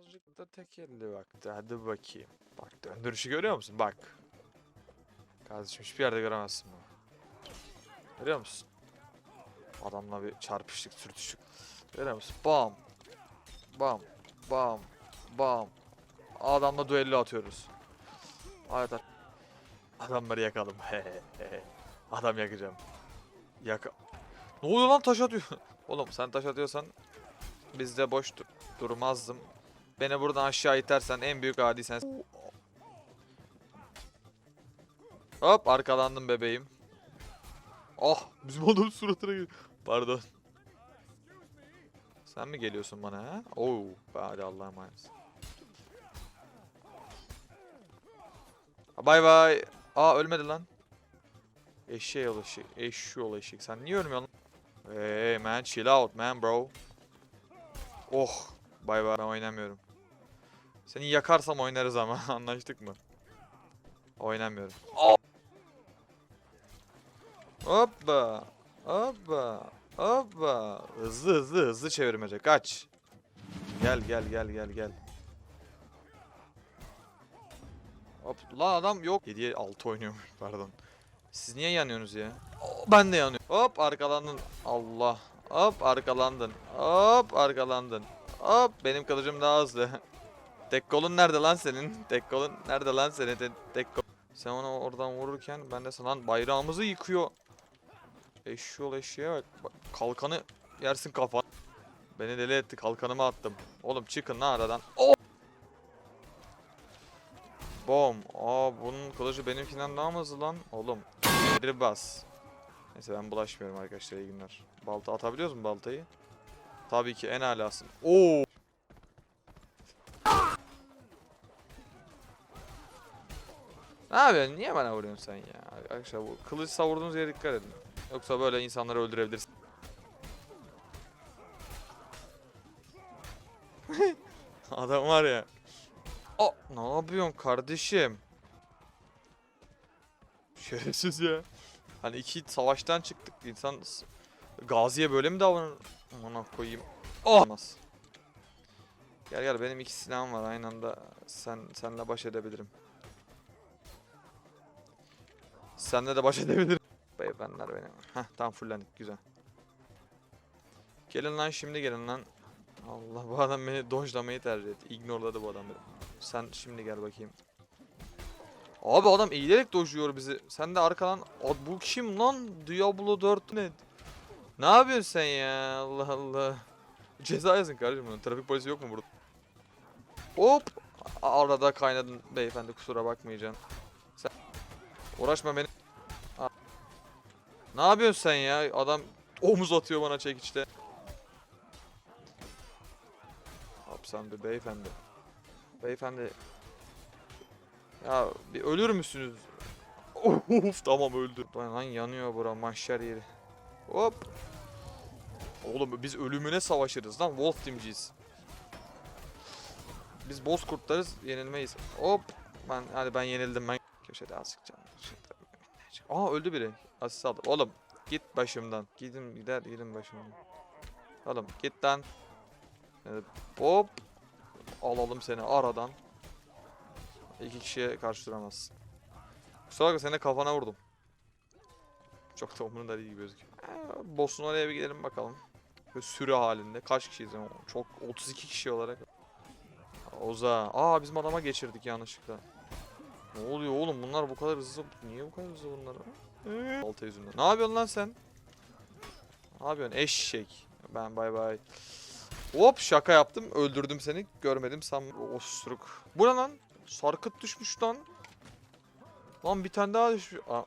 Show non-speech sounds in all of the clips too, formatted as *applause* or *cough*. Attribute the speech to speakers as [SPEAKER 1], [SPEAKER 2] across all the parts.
[SPEAKER 1] Birazcık da tekelli vakti. Hadi bakayım. Bak döndürüşü görüyor musun? Bak. Kardeşim hiçbir yerde göremezsin bunu. Görüyor musun? Adamla bir çarpıştık, sürtüştük. Görüyor musun? Bam. Bam. Bam. Bam. Adamla duello atıyoruz. Haydi. Adamları yakalım. *laughs* Adam yakacağım. Yaka... Ne oluyor lan taş atıyor. *laughs* Oğlum sen taş atıyorsan biz de boş dur- durmazdım. Beni buradan aşağı itersen en büyük adi sensin. Hop arkalandım bebeğim. Ah bizim adamın suratına gel. Pardon. Sen mi geliyorsun bana ha? Oo, hadi Allah'a emanet. Bay bay. Aa ölmedi lan. Eşeği yol eşek. Eşşi yol eşek. Sen niye ölmüyorsun? Hey man chill out man bro. Oh. Bay bay ben oynamıyorum. Seni yakarsam oynarız ama *laughs* anlaştık mı? Oynamıyorum. Hoppa. Hoppa. Hoppa. Hızlı hızlı hızlı çevirmece. Kaç. Gel gel gel gel gel. Hop. Lan adam yok. 7'ye 6 oynuyormuş pardon. Siz niye yanıyorsunuz ya? Oo, Ben de yanıyorum. Hop arkalandın. Allah. Hop arkalandın. Hop arkalandın. Hop benim kılıcım daha hızlı. *laughs* Tek kolun nerede lan senin? *laughs* Tek kolun nerede lan senin? Te- tek kol. Sen onu oradan vururken ben de sana bayrağımızı yıkıyor. Eşyol eşeğe bak. Bak, Kalkanı yersin kafa. Beni deli etti kalkanımı attım. Oğlum çıkın lan aradan. Oh! Bom. Aa bunun kılıcı benimkinden daha mı hızlı lan? Oğlum. Bir bas. Neyse ben bulaşmıyorum arkadaşlar iyi günler. Balta atabiliyoruz mu baltayı? Tabii ki en alasın. Oo. Ne yapıyorsun? Niye bana vuruyorsun sen ya? Arkadaşlar bu kılıç savurduğunuz yere dikkat edin. Yoksa böyle insanları öldürebilirsin. *laughs* Adam var ya. Aa, ne yapıyorsun kardeşim? Şerefsiz ya. Hani iki savaştan çıktık. İnsan gaziye böyle mi davranır? Aman koyayım. Olmaz. Gel gel benim iki silahım var aynı anda sen senle baş edebilirim. Senle de baş edebilirim. Beyefendiler benim. Heh tamam fullendik güzel. Gelin lan şimdi gelin lan. Allah bu adam beni dojlamayı tercih etti. Ignorladı bu adam beni. Sen şimdi gel bakayım. Abi adam eğilerek dojluyor bizi. Sen de arkadan bu kim lan? Diablo 4 ne? Ne yapıyorsun sen ya? Allah Allah. Ceza yazın kardeşim bunun. Trafik polisi yok mu burada? Hop. Arada kaynadın beyefendi kusura bakmayacaksın. Uğraşma beni. Ne yapıyorsun sen ya? Adam omuz atıyor bana çekiçte. Hop sen bir beyefendi. Beyefendi. Ya bir ölür müsünüz? *laughs* Of tamam öldü. Lan yanıyor bura mahşer yeri. Hop. Oğlum biz ölümüne savaşırız lan. Wolf Team'ciyiz. Biz boz kurtlarız, yenilmeyiz. Hop. Ben hadi ben yenildim ben. Köşede azıcık canım. Aa öldü biri. Asist aldı. Oğlum git başımdan. Gidin gider gidin başımdan. Oğlum git lan. Evet, hop. Alalım seni aradan. İki kişiye karşı duramazsın. Kusura bakma seni de kafana vurdum. Çok da umurunda değil gibi gözüküyor. Ee, Boss'un oraya bir gidelim bakalım. Böyle sürü halinde. Kaç kişiyiz? Çok 32 kişi olarak. Oza. Aa bizim adama geçirdik yanlışlıkla. Ne oluyor oğlum bunlar bu kadar hızlı. Niye bu kadar hızlı bunlar? Balta yüzünden. Ne yapıyorsun lan sen? Ne yapıyorsun eşek? Ben bay bay. Hop şaka yaptım. Öldürdüm seni. Görmedim sam osuruk. Bu ne lan? Sarkıt düşmüş lan. Lan bir tane daha düşmüş. Aa.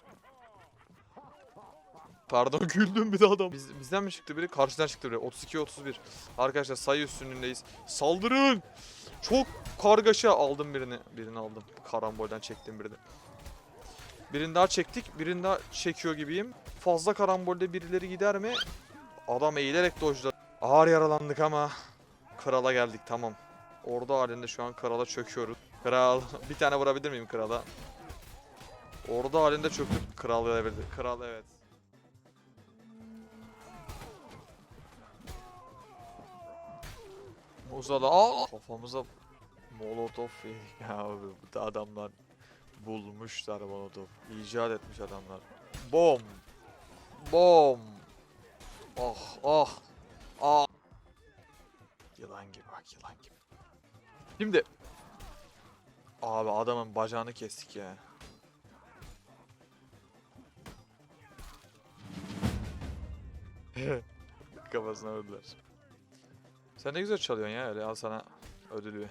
[SPEAKER 1] Pardon *laughs* güldüm bir de adam. Biz, bizden mi çıktı biri? Karşıdan çıktı biri. 32-31. Arkadaşlar sayı üstünlüğündeyiz. Saldırın! Çok kargaşa aldım birini. Birini aldım. Karambolden çektim birini. Birini daha çektik. Birini daha çekiyor gibiyim. Fazla karambolde birileri gider mi? Adam eğilerek dojladı. Ağır yaralandık ama krala geldik tamam. Ordu halinde şu an krala çöküyoruz. Kral *laughs* bir tane vurabilir miyim krala? Ordu halinde çöktük. Kral evet. Kral evet. Uzadı. Aa! Kafamıza Molotov *laughs* yedik abi. Bu da adamlar bulmuşlar Molotov. İcat etmiş adamlar. Bom. Bom. Ah ah. Ah. Yılan gibi bak yılan gibi. Şimdi. Abi adamın bacağını kestik ya. *laughs* Kafasına vurdular. Sen ne güzel çalıyorsun ya öyle al sana ödül bir.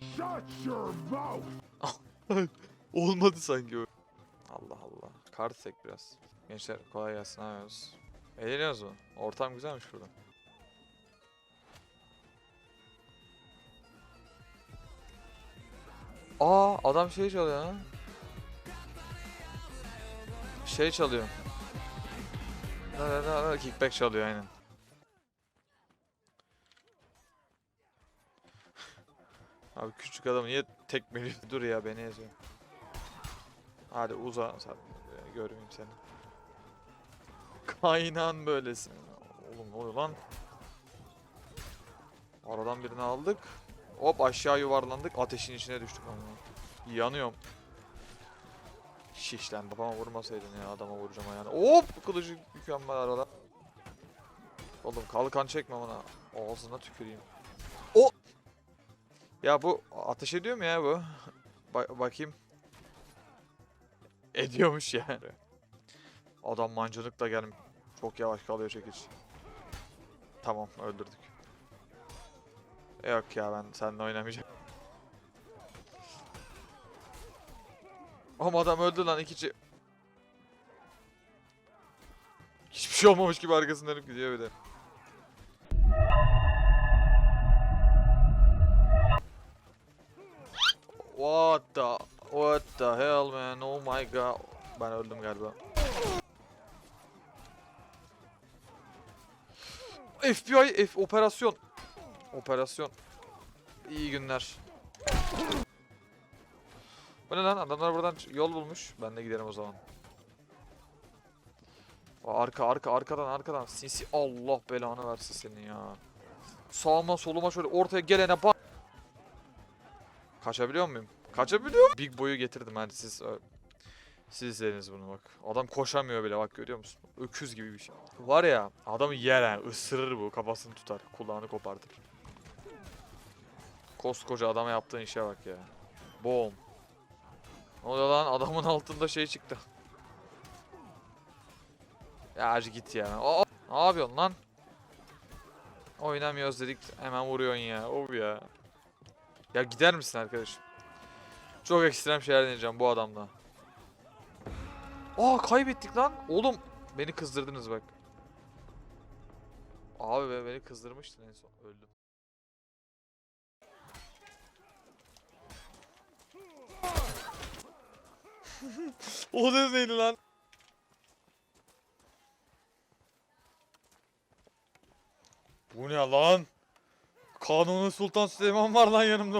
[SPEAKER 2] Shut your mouth! *laughs*
[SPEAKER 1] Olmadı sanki. Allah Allah. Kart tek biraz. Gençler kolay gelsin yapıyoruz? Eğleniyoruz mu? Ortam güzelmiş burada. Aa adam şey çalıyor ha. Şey çalıyor. Kickback çalıyor aynen. Abi küçük adam niye tekmeliyor? *laughs* Dur ya beni eziyor. Hadi uza görmeyeyim seni. Kaynan böylesin. Oğlum ne oluyor lan? Aradan birini aldık. Hop aşağı yuvarlandık. Ateşin içine düştük ama. Yanıyorum. Şiş babama vurmasaydın ya adama vuracağım ayağına. Hop kılıcı mükemmel arada. Oğlum kalkan çekme bana. Ağzına tüküreyim. O ya bu ateş ediyor mu ya bu? Ba- bakayım. Ediyormuş ya. Adam mancınıkla gelmiş. Çok yavaş kalıyor çekiç. Tamam öldürdük. Yok ya ben seninle oynamayacağım. Ama adam öldü lan ikici. Hiçbir şey olmamış gibi arkasından dönüp gidiyor bir de. What the What the hell man? Oh my god. Ben öldüm galiba. FBI F operasyon. Operasyon. İyi günler. Bu ne lan? Adamlar buradan yol bulmuş. Ben de giderim o zaman. Arka arka arkadan arkadan sinsi Allah belanı versin seni ya. Sağıma soluma şöyle ortaya gelene bak. Kaçabiliyor muyum? Kaçabiliyor muyum? Big boy'u getirdim hadi siz siz izlediniz bunu bak. Adam koşamıyor bile bak görüyor musun? Öküz gibi bir şey. Var ya adamı yer ha ısırır bu kafasını tutar kulağını kopartır. Koskoca adama yaptığın işe bak ya. Boom. Ne oluyor lan adamın altında şey çıktı. Ya hacı git ya. Aa, ne yapıyorsun lan? Oynamıyoruz dedik hemen vuruyorsun ya. Of ya. Ya gider misin arkadaşım? Çok ekstrem şeyler deneyeceğim bu adamla. Aa kaybettik lan. Oğlum beni kızdırdınız bak. Abi be beni kızdırmıştın en son. Öldüm. *laughs* o neydi lan? Bu ne lan? Kanuni Sultan Süleyman var lan yanımda.